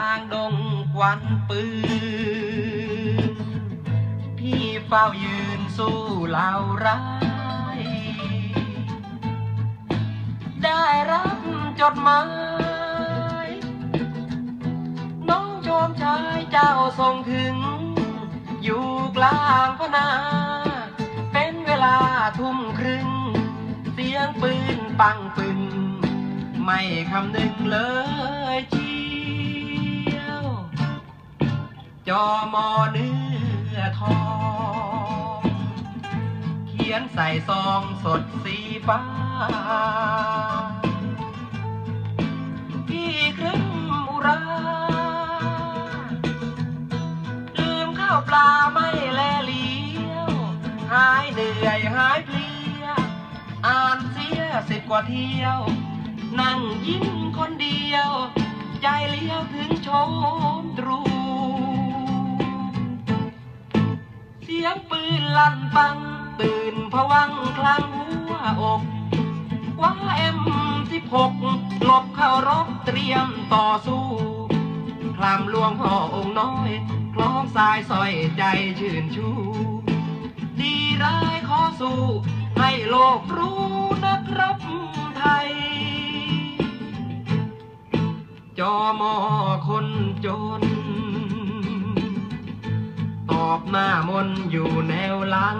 างดงควันปืน พี่เฝ้ายืนสู้เหล่าร้าย ได้รับจดหมายน้องโชมชายเจ้าส่งถึง อยู่กลางพนา เป็นเวลาทุ่มครึ่ง เสียงปืนปังปึงไม่คำนึงเลยเชี อมอเนื้อทอง เขียนใส่ซองสดสีฟ้า พี่ครึ่งอุราลืมข้าวปลาไม่แลเลี้ยว หายเหนื่อยหายเพลีย อ่านเสียสิบกว่าเที่ยว นั่งยิ้มคนเดียว ใจเลี้ยวถึงโชมตรู สียงปืนลั่นปัง ตื่นผวังคลังหัวอกว่าเอ็มสิบหกหลบเข้ารบเตรียมต่อสู้คลำลวงพ่อองค์น้อยคล้องสายสอยใจชื่นชูดีร้ายขอสู้ให้โลกรู้นักรบไทย จอมอคนจน ตอบหน้ามนอยู่แนวหลัง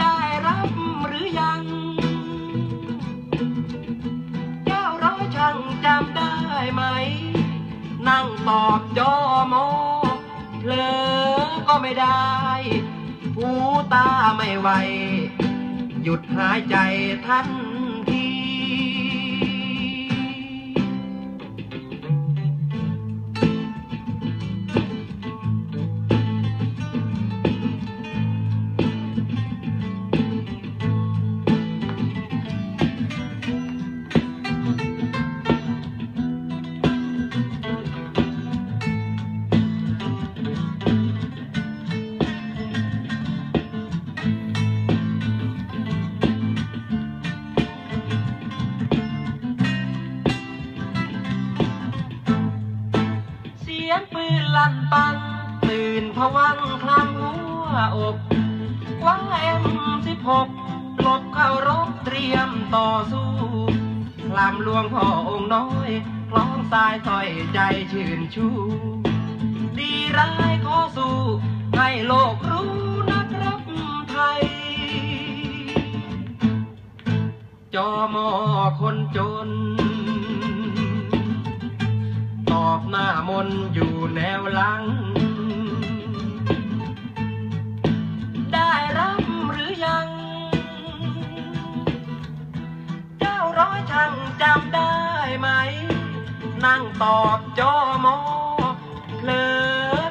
ได้รับหรือยัง เจ้าร้อยช่างจำได้ไหม นั่งตอบจอมอเผลอก็ไม่ได้ หูตาไม่ไหว หยุดหายใจทัน ลั่นปังตื่นผวังคลำหัวอกว่าเอ็มสิบหกหลบเข้ารบเตรียมต่อสู้คลำลวงพ่อองค์น้อยคล้องสายสร้อยใจชื่นชู ดีร้ายขอสู้ให้โลกรู้นักรบไทย จอมอคนจน อบหน้ามนอยู่แนวหลัง ได้รับหรือยัง เจ้าร้อยช่างจำได้ไหม นั่งตอบจอมอเผลอ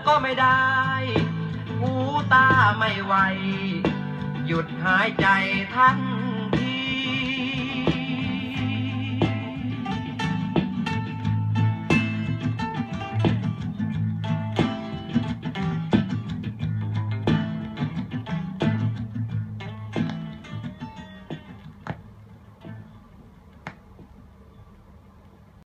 ก็ไม่ได้ หูตาไม่ไหว หยุดหายใจทัน